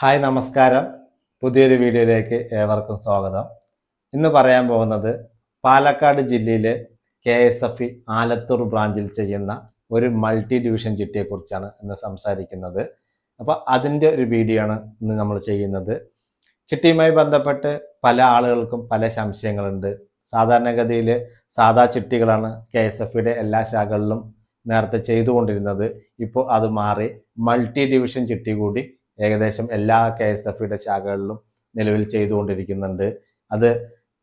Hi നമസ്കാരം. പുതിയൊരു വീഡിയോയിലേക്ക് ഏവർക്കും സ്വാഗതം. ഇന്ന് പറയാൻ പോകുന്നത് പാലക്കാട് ജില്ലയിലെ K S F E Alathur ബ്രാഞ്ചിൽ ചെയ്യുന്ന ഒരു മൾട്ടി ഡിവിഷൻ ചിട്ടിയെക്കുറിച്ചാണ് ഇന്ന് സംസാരിക്കുന്നത്. അപ്പോൾ അതിന്റെ ഒരു വീഡിയോ ആണ് ഇന്ന് നമ്മൾ ചെയ്യുന്നത്. ചിട്ടിയുമായി ബന്ധപ്പെട്ട് പല ആളുകൾക്കും പല സംശയങ്ങളുണ്ട്. സാധാരണഗതിയിൽ സാധാ ചിട്ടികളാണ് കെ എസ് എഫ് ഇയുടെ എല്ലാ ശാഖകളിലും നേരത്തെ ചെയ്തുകൊണ്ടിരുന്നത്. ഇപ്പോൾ അത് മാറി മൾട്ടി ഡിവിഷൻ ചിട്ടി കൂടി ഏകദേശം എല്ലാ കെ എസ് എഫ് ഇയുടെ ശാഖകളിലും നിലവിൽ ചെയ്തുകൊണ്ടിരിക്കുന്നുണ്ട്. അത്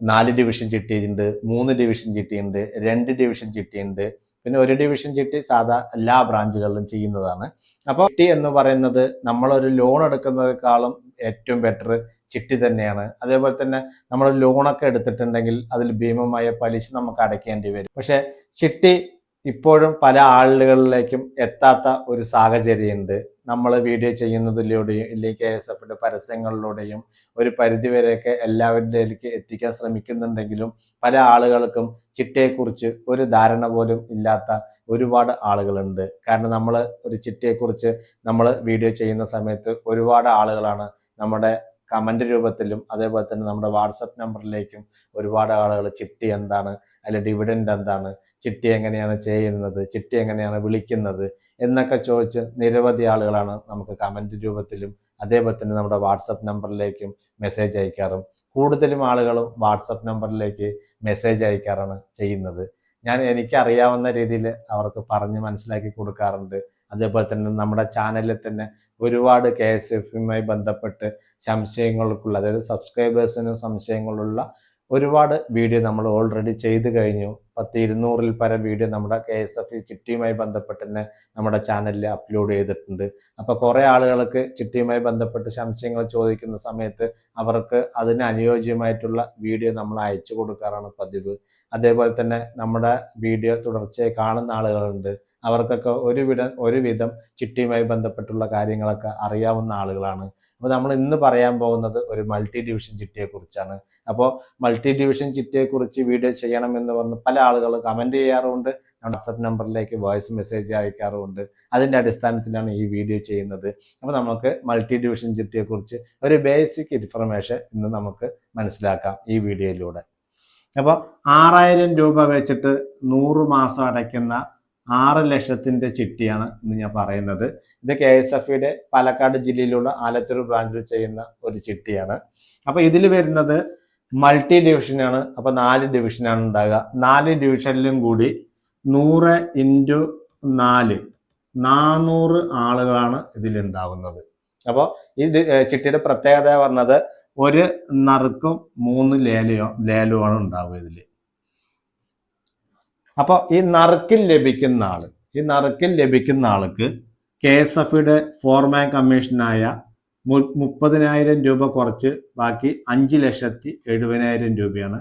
നാല് ഡിവിഷൻ ചിട്ടിയുണ്ട് മൂന്ന് ഡിവിഷൻ ചിട്ടിയുണ്ട് രണ്ട് ഡിവിഷൻ ചിട്ടിയുണ്ട് പിന്നെ ഒരു ഡിവിഷൻ ചിട്ടി സാധാ എല്ലാ ബ്രാഞ്ചുകളിലും ചെയ്യുന്നതാണ്. അപ്പോൾ ചിട്ടി എന്ന് പറയുന്നത് നമ്മളൊരു ലോൺ എടുക്കുന്നതിനേക്കാളും ഏറ്റവും ബെറ്റർ ചിട്ടി തന്നെയാണ്. അതേപോലെ തന്നെ നമ്മൾ ലോണൊക്കെ എടുത്തിട്ടുണ്ടെങ്കിൽ അതിൽ ഭീമമായ പലിശ നമുക്ക് അടയ്ക്കേണ്ടി വരും. പക്ഷെ ചിട്ടി ഇപ്പോഴും പല ആളുകളിലേക്കും എത്താത്ത ഒരു സാഹചര്യമുണ്ട്. നമ്മൾ വീഡിയോ ചെയ്യുന്നതിലൂടെയും ഇല്ലെങ്കിൽ കെ എസ് എഫിന്റെ പരസ്യങ്ങളിലൂടെയും ഒരു പരിധിവരെയൊക്കെ എല്ലാവരിലേക്ക് എത്തിക്കാൻ ശ്രമിക്കുന്നുണ്ടെങ്കിലും പല ആളുകൾക്കും ചിട്ടയെക്കുറിച്ച് ഒരു ധാരണ പോലും ഇല്ലാത്ത ഒരുപാട് ആളുകളുണ്ട്. കാരണം നമ്മൾ ഒരു ചിട്ടയെക്കുറിച്ച് നമ്മൾ വീഡിയോ ചെയ്യുന്ന സമയത്ത് ഒരുപാട് ആളുകളാണ് നമ്മുടെ കമന്റ് രൂപത്തിലും അതേപോലെ തന്നെ നമ്മുടെ വാട്സപ്പ് നമ്പറിലേക്കും ഒരുപാട് ആളുകൾ ചിട്ടി എന്താണ് അല്ലെ ഡിവിഡൻഡ് എന്താണ് ചിട്ടി എങ്ങനെയാണ് ചെയ്യുന്നത് ചിട്ടി എങ്ങനെയാണ് വിളിക്കുന്നത് എന്നൊക്കെ ചോദിച്ച് നിരവധി ആളുകളാണ് നമുക്ക് കമന്റ് രൂപത്തിലും അതേപോലെ തന്നെ നമ്മുടെ വാട്സപ്പ് നമ്പറിലേക്കും മെസ്സേജ് അയക്കാറും. കൂടുതലും ആളുകളും വാട്സപ്പ് നമ്പറിലേക്ക് മെസ്സേജ് അയക്കാറാണ് ചെയ്യുന്നത്. ഞാൻ എനിക്കറിയാവുന്ന രീതിയിൽ അവർക്ക് പറഞ്ഞ് മനസ്സിലാക്കി കൊടുക്കാറുണ്ട്. അതേപോലെ തന്നെ നമ്മുടെ ചാനലിൽ തന്നെ ഒരുപാട് കെ എസ് എഫുമായി ബന്ധപ്പെട്ട് സംശയങ്ങൾക്കുള്ള അതായത് സബ്സ്ക്രൈബേഴ്സിന് സംശയങ്ങളുള്ള ഒരുപാട് വീഡിയോ നമ്മൾ ഓൾറെഡി ചെയ്തു കഴിഞ്ഞു. പത്ത് ഇരുന്നൂറിൽ പരം വീഡിയോ നമ്മുടെ കെ എസ് എഫ് ചിട്ടിയുമായി ബന്ധപ്പെട്ട് തന്നെ നമ്മുടെ ചാനലിൽ അപ്ലോഡ് ചെയ്തിട്ടുണ്ട്. അപ്പോൾ കുറേ ആളുകൾക്ക് ചിട്ടിയുമായി ബന്ധപ്പെട്ട് സംശയങ്ങൾ ചോദിക്കുന്ന സമയത്ത് അവർക്ക് അതിന് അനുയോജ്യമായിട്ടുള്ള വീഡിയോ നമ്മൾ അയച്ചു കൊടുക്കാറാണ് പതിവ്. അതേപോലെ തന്നെ നമ്മുടെ വീഡിയോ തുടർച്ചയായി കാണുന്ന ആളുകളുണ്ട്. അവർക്കൊക്കെ ഒരുവിധം ഒരുവിധം ചിട്ടിയുമായി ബന്ധപ്പെട്ടുള്ള കാര്യങ്ങളൊക്കെ അറിയാവുന്ന ആളുകളാണ്. അപ്പോൾ നമ്മൾ ഇന്ന് പറയാൻ പോകുന്നത് ഒരു മൾട്ടി ഡിവിഷൻ ചിട്ടിയെക്കുറിച്ചാണ്. അപ്പോൾ മൾട്ടി ഡിവിഷൻ ചിട്ടിയെക്കുറിച്ച് വീഡിയോ ചെയ്യണം എന്ന് പറഞ്ഞ് പല ആളുകൾ കമന്റ് ചെയ്യാറുണ്ട്. വാട്സപ്പ് നമ്പറിലേക്ക് വോയിസ് മെസ്സേജ് അയക്കാറുമുണ്ട്. അതിന്റെ അടിസ്ഥാനത്തിലാണ് ഈ വീഡിയോ ചെയ്യുന്നത്. അപ്പോൾ നമുക്ക് മൾട്ടി ഡിവിഷൻ ചിട്ടിയെക്കുറിച്ച് ഒരു ബേസിക് ഇൻഫർമേഷൻ ഇന്ന് നമുക്ക് മനസ്സിലാക്കാം ഈ വീഡിയോയിലൂടെ അപ്പോൾ ആറായിരം രൂപ വെച്ചിട്ട് നൂറ് മാസം അടയ്ക്കുന്ന ആറ് ലക്ഷത്തിന്റെ ചിട്ടിയാണ് ഇന്ന് ഞാൻ പറയുന്നത്. ഇത് കെ എസ് എഫ് ഇയുടെ പാലക്കാട് ജില്ലയിലുള്ള ആലത്തൂർ ബ്രാഞ്ചിൽ ചെയ്യുന്ന ഒരു ചിട്ടിയാണ്. അപ്പോൾ ഇതിൽ വരുന്നത് മൾട്ടി ഡിവിഷനാണ്. അപ്പോൾ നാല് ഡിവിഷനാണ് ഉണ്ടാകുക നാല് ഡിവിഷനിലും കൂടി നൂറ് ഇന്റു നാല് നാനൂറ് ആളുകളാണ് ഇതിലുണ്ടാവുന്നത് അപ്പോൾ ഈ ചിട്ടിയുടെ പ്രത്യേകത പറഞ്ഞത് ഒരു നറുക്കും മൂന്ന് ലേലയോ ലേലവുമാണ് ഉണ്ടാവുക ഇതിൽ. അപ്പോൾ ഈ നറുക്കിൽ ലഭിക്കുന്ന ആൾ ഈ നറുക്കിൽ ലഭിക്കുന്ന ആൾക്ക് കെ എസ് എഫിയുടെ ഫോർമാൻ കമ്മീഷനായ മു- മുപ്പതിനായിരം രൂപ കുറച്ച് ബാക്കി അഞ്ച് ലക്ഷത്തി എഴുപതിനായിരം രൂപയാണ്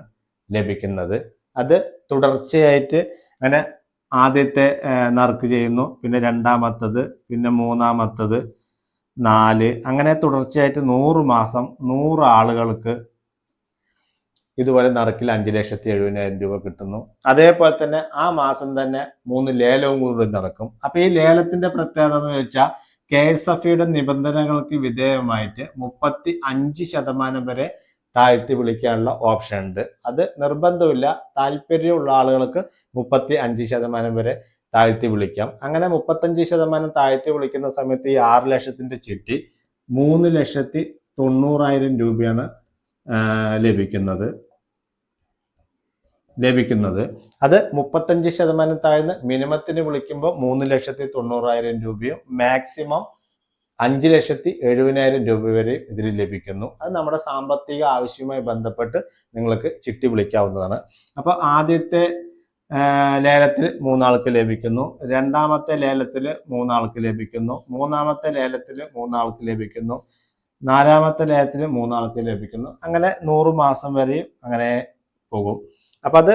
ലഭിക്കുന്നത്. അത് തുടർച്ചയായിട്ട് അങ്ങനെ ആദ്യത്തെ നറുക്ക് ചെയ്യുന്നു പിന്നെ രണ്ടാമത്തത് പിന്നെ മൂന്നാമത്തത് നാല് അങ്ങനെ തുടർച്ചയായിട്ട് നൂറ് മാസം നൂറ് ആളുകൾക്ക് ഇതുപോലെ നറുക്കിൽ അഞ്ച് ലക്ഷത്തി എഴുപതിനായിരം രൂപ കിട്ടുന്നു. അതേപോലെ തന്നെ ആ മാസം തന്നെ മൂന്ന് ലേലവും കൂടി നടക്കും. അപ്പൊ ഈ ലേലത്തിന്റെ പ്രത്യേകത എന്ന് വെച്ചാൽ കെ എസ് എഫ് ഇയുടെ നിബന്ധനകൾക്ക് വിധേയമായിട്ട് മുപ്പത്തി അഞ്ച് ശതമാനം വരെ താഴ്ത്തി വിളിക്കാനുള്ള ഓപ്ഷൻ ഉണ്ട്. അത് നിർബന്ധമില്ല താല്പര്യമുള്ള ആളുകൾക്ക് മുപ്പത്തി അഞ്ച് ശതമാനം വരെ താഴ്ത്തി വിളിക്കാം. അങ്ങനെ മുപ്പത്തഞ്ച് ശതമാനം താഴ്ത്തി വിളിക്കുന്ന സമയത്ത് ഈ ആറ് ലക്ഷത്തിന്റെ ചിട്ടി മൂന്ന് ലക്ഷത്തി തൊണ്ണൂറായിരം രൂപയാണ് ലഭിക്കുന്നത്. ലഭിക്കുന്നത്. അത് മുപ്പത്തഞ്ച് ശതമാനം താഴ്ന്ന് മിനിമത്തിന് വിളിക്കുമ്പോൾ മൂന്ന് ലക്ഷത്തി തൊണ്ണൂറായിരം രൂപയും മാക്സിമം അഞ്ച് ലക്ഷത്തി എഴുപതിനായിരം രൂപ വരെ ഇതിൽ ലഭിക്കുന്നു. അത് നമ്മുടെ സാമ്പത്തിക ആവശ്യവുമായി ബന്ധപ്പെട്ട് നിങ്ങൾക്ക് ചിട്ടി വിളിക്കാവുന്നതാണ്. അപ്പോൾ ആദ്യത്തെ ലേലത്തിൽ മൂന്നാൾക്ക് ലഭിക്കുന്നു. രണ്ടാമത്തെ ലേലത്തിൽ മൂന്നാൾക്ക് ലഭിക്കുന്നു. മൂന്നാമത്തെ ലേലത്തിൽ മൂന്നാൾക്ക് ലഭിക്കുന്നു. നാലാമത്തെ ലേലത്തിൽ മൂന്നാൾക്ക് ലഭിക്കുന്നു. അങ്ങനെ നൂറ് മാസം വരെയും അങ്ങനെ പോകും. അപ്പൊ അത്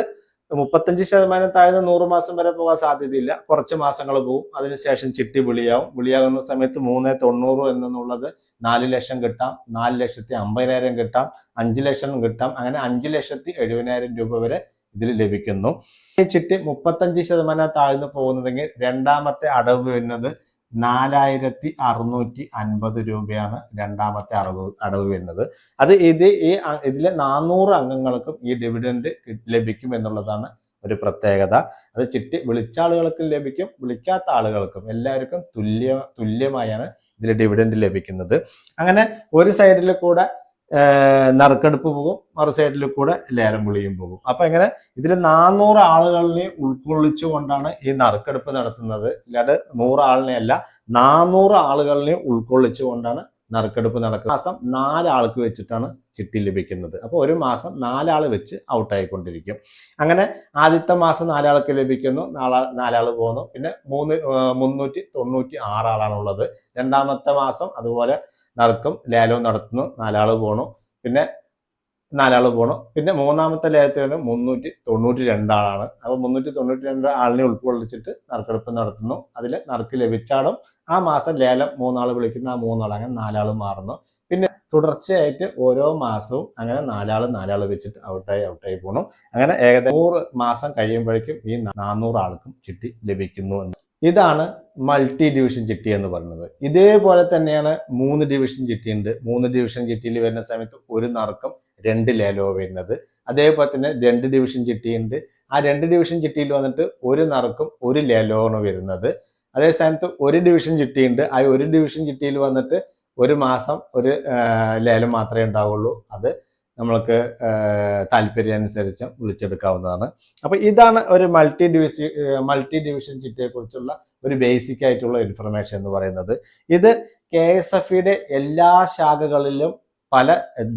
മുപ്പത്തഞ്ച് ശതമാനം താഴ്ന്ന നൂറ് മാസം വരെ പോകാൻ സാധ്യതയില്ല. കുറച്ച് മാസങ്ങൾ പോകും അതിനുശേഷം ചിട്ടി വിളിയാവും. വിളിയാകുന്ന സമയത്ത് മൂന്ന് തൊണ്ണൂറ് എന്നുള്ളത് നാല് ലക്ഷം കിട്ടാം. നാല് ലക്ഷത്തി അമ്പതിനായിരം കിട്ടാം. അഞ്ച് ലക്ഷം കിട്ടാം. അങ്ങനെ അഞ്ച് ലക്ഷത്തി എഴുപതിനായിരം രൂപ വരെ ഇതിൽ ലഭിക്കുന്നു. ഈ ചിട്ടി മുപ്പത്തഞ്ച് ശതമാനം താഴ്ന്നു പോകുന്നതെങ്കിൽ രണ്ടാമത്തെ അടവ് വരുന്നത് നാലായിരത്തി അറുന്നൂറ്റി അൻപത് രൂപയാണ് രണ്ടാമത്തെ അടവ് അടവ് വരുന്നത്. അത് ഇത് ഈ ഇതിലെ നാനൂറ് അംഗങ്ങൾക്കും ഈ ഡിവിഡൻഡ് ലഭിക്കും എന്നുള്ളതാണ് ഒരു പ്രത്യേകത. അത് ചിട്ടി വിളിച്ച ആളുകൾക്കും ലഭിക്കും വിളിക്കാത്ത ആളുകൾക്കും എല്ലാവർക്കും തുല്യ തുല്യമായാണ് ഇതിൽ ഡിവിഡൻഡ് ലഭിക്കുന്നത്. അങ്ങനെ ഒരു സൈഡിൽ കൂടെ നറുക്കെടുപ്പ് പോകും. മറു സൈഡിൽ കൂടെ ലേലം വിളിയും പോകും. അപ്പൊ എങ്ങനെ? ഇതിൽ നാനൂറ് ആളുകളിനെ ഉൾക്കൊള്ളിച്ചുകൊണ്ടാണ് ഈ നറുക്കെടുപ്പ് നടത്തുന്നത്. അല്ലാതെ നൂറ് ആളിനെ അല്ല നാനൂറ് ആളുകളിനെ ഉൾക്കൊള്ളിച്ചുകൊണ്ടാണ് നറുക്കെടുപ്പ് നടക്കുന്നത്. മാസം നാലാൾക്ക് വെച്ചിട്ടാണ് ചിട്ടി ലഭിക്കുന്നത്. അപ്പോൾ ഒരു മാസം നാലാൾ വെച്ച് ഔട്ടായിക്കൊണ്ടിരിക്കും. അങ്ങനെ ആദ്യത്തെ മാസം നാലാൾക്ക് ലഭിക്കുന്നു. നാലാ നാലാൾ പോകുന്നു. പിന്നെ മൂന്ന് മുന്നൂറ്റി തൊണ്ണൂറ്റി ആറാളാണുള്ളത് രണ്ടാമത്തെ മാസം അതുപോലെ നറുക്കും ലേലവും നടത്തുന്നു. നാലാൾ പോണു. പിന്നെ നാലാൾ പോണു. പിന്നെ മൂന്നാമത്തെ ലേലത്തിന് മുന്നൂറ്റി തൊണ്ണൂറ്റി രണ്ടാളാണ് അപ്പോൾ മുന്നൂറ്റി തൊണ്ണൂറ്റി രണ്ട് ആളിനെ ഉൾക്കൊള്ളിച്ചിട്ട് നറുക്കെടുപ്പ് നടത്തുന്നു. അതിൽ നറുക്ക് ലഭിച്ചാളും ആ മാസം ലേലം മൂന്നാൾ വിളിക്കുന്ന. ആ മൂന്നാൾ അങ്ങനെ നാലാൾ മാറുന്നു. പിന്നെ തുടർച്ചയായിട്ട് ഓരോ മാസവും അങ്ങനെ നാലാൾ നാലാൾ വെച്ചിട്ട് ഔട്ടായി ഔട്ടായി പോണു. അങ്ങനെ ഏകദേശം നൂറ് മാസം കഴിയുമ്പോഴേക്കും ഈ നാനൂറ് ആൾക്കും ചിട്ടി ലഭിക്കുന്നു എന്ന്. ഇതാണ് മൾട്ടി ഡിവിഷൻ ചിട്ടി എന്ന് പറയുന്നത്. ഇതേപോലെ തന്നെയാണ് മൂന്ന് ഡിവിഷൻ ചിട്ടി ഉണ്ട്. മൂന്ന് ഡിവിഷൻ ചിട്ടിയിൽ വരുന്ന സമയത്ത് ഒരു നറുക്കം രണ്ട് ലേലോ വരുന്നത്. അതേപോലെ തന്നെ രണ്ട് ഡിവിഷൻ ചിട്ടി ഉണ്ട്. ആ രണ്ട് ഡിവിഷൻ ചിട്ടിയിൽ വന്നിട്ട് ഒരു നറുക്കും ഒരു ലേലോണ് വരുന്നത്. അതേ സ്ഥാനത്ത് ഒരു ഡിവിഷൻ ചിട്ടി ഉണ്ട്. ആ ഒരു ഡിവിഷൻ ചിട്ടിയിൽ വന്നിട്ട് ഒരു മാസം ഒരു ലേലം മാത്രമേ ഉണ്ടാവുള്ളൂ. അത് നമ്മൾക്ക് താല്പര്യം അനുസരിച്ച് വിളിച്ചെടുക്കാവുന്നതാണ്. അപ്പൊ ഇതാണ് ഒരു മൾട്ടി ഡിവിസി മൾട്ടി ഡിവിഷൻ ചിറ്റയെക്കുറിച്ചുള്ള കുറിച്ചുള്ള ഒരു ബേസിക് ആയിട്ടുള്ള ഇൻഫർമേഷൻ എന്ന് പറയുന്നത്. ഇത് കെ എസ് എഫ് എല്ലാ ശാഖകളിലും പല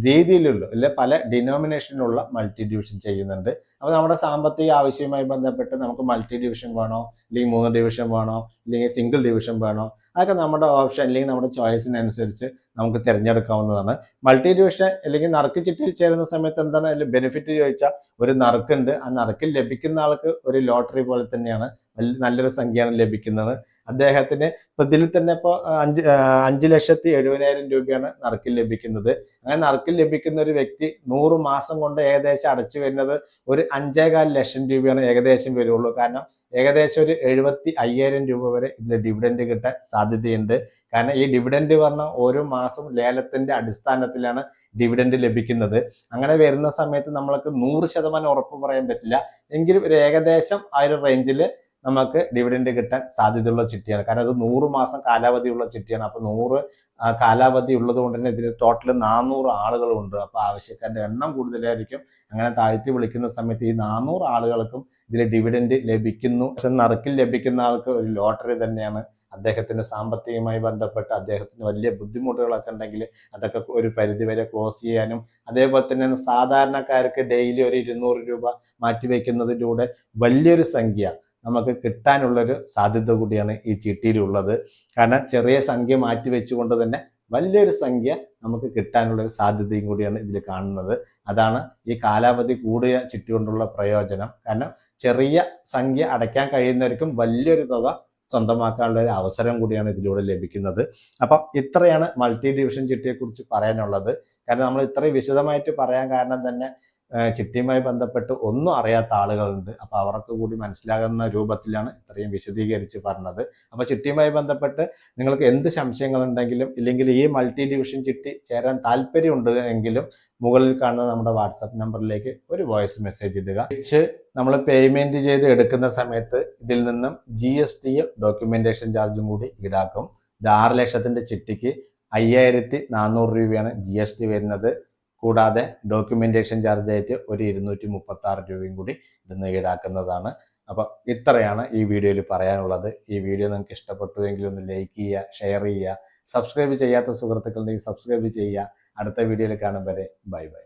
രീതിയിലുള്ള അല്ലെ പല ഡിനോമിനേഷനിലുള്ള മൾട്ടി ഡിവിഷൻ ചെയ്യുന്നുണ്ട്. അപ്പോൾ നമ്മുടെ സാമ്പത്തിക ആവശ്യവുമായി ബന്ധപ്പെട്ട് നമുക്ക് മൾട്ടി ഡിവിഷൻ വേണോ അല്ലെങ്കിൽ മൂന്ന് ഡിവിഷൻ വേണോ അല്ലെങ്കിൽ സിംഗിൾ ഡിവിഷൻ വേണോ അതൊക്കെ നമ്മുടെ ഓപ്ഷൻ അല്ലെങ്കിൽ നമ്മുടെ ചോയ്സിനനുസരിച്ച് നമുക്ക് തിരഞ്ഞെടുക്കാവുന്നതാണ്. മൾട്ടി ഡിവിഷൻ അല്ലെങ്കിൽ നറുക്ക് ചിട്ടിയിൽ ചേരുന്ന സമയത്ത് എന്താണ് അതിൽ ബെനിഫിറ്റ് ചോദിച്ചാൽ ഒരു നറുക്കുണ്ട്. ആ നറുക്കിൽ ലഭിക്കുന്ന ആൾക്ക് ഒരു ലോട്ടറി പോലെ തന്നെയാണ് നല്ലൊരു സംഖ്യയാണ് ലഭിക്കുന്നത്. അദ്ദേഹത്തിന് പ്രതിൽ തന്നെ ഇപ്പോൾ അഞ്ച് അഞ്ച് ലക്ഷത്തി എഴുപതിനായിരം രൂപയാണ് നറുക്കിൽ ലഭിക്കുന്നത്. അങ്ങനെ നറുക്കിൽ ലഭിക്കുന്ന ഒരു വ്യക്തി നൂറ് മാസം കൊണ്ട് ഏകദേശം അടച്ചു വരുന്നത് ഒരു അഞ്ചേകാൽ ലക്ഷം രൂപയാണ് ഏകദേശം വരുള്ളൂ. കാരണം ഏകദേശം ഒരു എഴുപത്തി അയ്യായിരം രൂപ വരെ ഇതിൽ ഡിവിഡൻഡ് കിട്ടാൻ സാധ്യതയുണ്ട്. കാരണം ഈ ഡിവിഡൻഡ് പറഞ്ഞാൽ ഓരോ മാസം ലേലത്തിന്റെ അടിസ്ഥാനത്തിലാണ് ഡിവിഡൻഡ് ലഭിക്കുന്നത്. അങ്ങനെ വരുന്ന സമയത്ത് നമ്മൾക്ക് നൂറ് ശതമാനം ഉറപ്പ് പറയാൻ പറ്റില്ല. എങ്കിലും ഒരു ഏകദേശം ആ ഒരു റേഞ്ചിൽ നമുക്ക് ഡിവിഡൻഡ് കിട്ടാൻ സാധ്യതയുള്ള ചിട്ടിയാണ്. കാരണം അത് നൂറ് മാസം കാലാവധിയുള്ള ചിട്ടിയാണ്. അപ്പൊ നൂറ് കാലാവധി ഉള്ളത് കൊണ്ട് തന്നെ ഇതിന് ടോട്ടൽ നാനൂറ് ആളുകളുണ്ട്. അപ്പൊ ആവശ്യക്കാരുടെ എണ്ണം കൂടുതലായിരിക്കും. അങ്ങനെ താഴ്ത്തി വിളിക്കുന്ന സമയത്ത് ഈ നാനൂറ് ആളുകൾക്കും ഇതിൽ ഡിവിഡൻഡ് ലഭിക്കുന്നു. പക്ഷെ നറുക്കിൽ ലഭിക്കുന്ന ആൾക്ക് ഒരു ലോട്ടറി തന്നെയാണ്. അദ്ദേഹത്തിന്റെ സാമ്പത്തികമായി ബന്ധപ്പെട്ട് അദ്ദേഹത്തിന് വലിയ ബുദ്ധിമുട്ടുകളൊക്കെ ഉണ്ടെങ്കിൽ അതൊക്കെ ഒരു പരിധിവരെ ക്ലോസ് ചെയ്യാനും അതേപോലെ തന്നെ സാധാരണക്കാർക്ക് ഡെയിലി ഒരു ഇരുന്നൂറ് രൂപ മാറ്റിവെക്കുന്നതിലൂടെ വലിയൊരു സംഖ്യ നമുക്ക് കിട്ടാനുള്ളൊരു സാധ്യത കൂടിയാണ് ഈ ചിട്ടിയിലുള്ളത്. കാരണം ചെറിയ സംഖ്യ മാറ്റി വെച്ചുകൊണ്ട് തന്നെ വലിയൊരു സംഖ്യ നമുക്ക് കിട്ടാനുള്ള ഒരു സാധ്യതയും കൂടിയാണ് ഇതിൽ കാണുന്നത്. അതാണ് ഈ കാലാവധി കൂടിയ ചിട്ടി കൊണ്ടുള്ള പ്രയോജനം. കാരണം ചെറിയ സംഖ്യ അടയ്ക്കാൻ കഴിയുന്നവർക്കും വലിയൊരു തുക സ്വന്തമാക്കാനുള്ള ഒരു അവസരം കൂടിയാണ് ഇതിലൂടെ ലഭിക്കുന്നത്. അപ്പം ഇത്രയാണ് മൾട്ടി ഡിവിഷൻ ചിട്ടിയെക്കുറിച്ച് പറയാനുള്ളത്. കാരണം നമ്മൾ ഇത്രയും വിശദമായിട്ട് പറയാൻ കാരണം തന്നെ ചിട്ടിയുമായി ബന്ധപ്പെട്ട് ഒന്നും അറിയാത്ത ആളുകളുണ്ട്. അപ്പോൾ അവർക്ക് കൂടി മനസ്സിലാകുന്ന രൂപത്തിലാണ് ഇത്രയും വിശദീകരിച്ച് പറഞ്ഞത്. അപ്പോൾ ചിട്ടിയുമായി ബന്ധപ്പെട്ട് നിങ്ങൾക്ക് എന്ത് സംശയങ്ങളുണ്ടെങ്കിലും ഇല്ലെങ്കിൽ ഈ മൾട്ടി ഡിവിഷൻ ചിട്ടി ചേരാൻ താല്പര്യമുണ്ട് എങ്കിലും മുകളിൽ കാണുന്ന നമ്മുടെ വാട്സപ്പ് നമ്പറിലേക്ക് ഒരു വോയിസ് മെസ്സേജ് ഇടുക. വെച്ച് നമ്മൾ പേയ്മെന്റ് ചെയ്ത് എടുക്കുന്ന സമയത്ത് ഇതിൽ നിന്നും ജി എസ് ടിയും ഡോക്യുമെന്റേഷൻ ചാർജും കൂടി ഈടാക്കും. ഇത് ആറ് ലക്ഷത്തിന്റെ ചിട്ടിക്ക് അയ്യായിരത്തി നാനൂറ് രൂപയാണ് ജി എസ് ടി വരുന്നത്. കൂടാതെ ഡോക്യുമെന്റേഷൻ ചാർജ് ആയിട്ട് ഒരു ഇരുന്നൂറ്റി മുപ്പത്തി ആറ് രൂപയും കൂടി ഇതിന്ന് ഈടാക്കുന്നതാണ്. അപ്പം ഇത്രയാണ് ഈ വീഡിയോയിൽ പറയാനുള്ളത്. ഈ വീഡിയോ നിങ്ങൾക്ക് ഇഷ്ടപ്പെട്ടുവെങ്കിൽ ഒന്ന് ലൈക്ക് ചെയ്യുക ഷെയർ ചെയ്യുക സബ്സ്ക്രൈബ് ചെയ്യാത്ത സുഹൃത്തുക്കളുണ്ടെങ്കിൽ സബ്സ്ക്രൈബ് ചെയ്യുക. അടുത്ത വീഡിയോയിൽ കാണും വരെ. Bye bye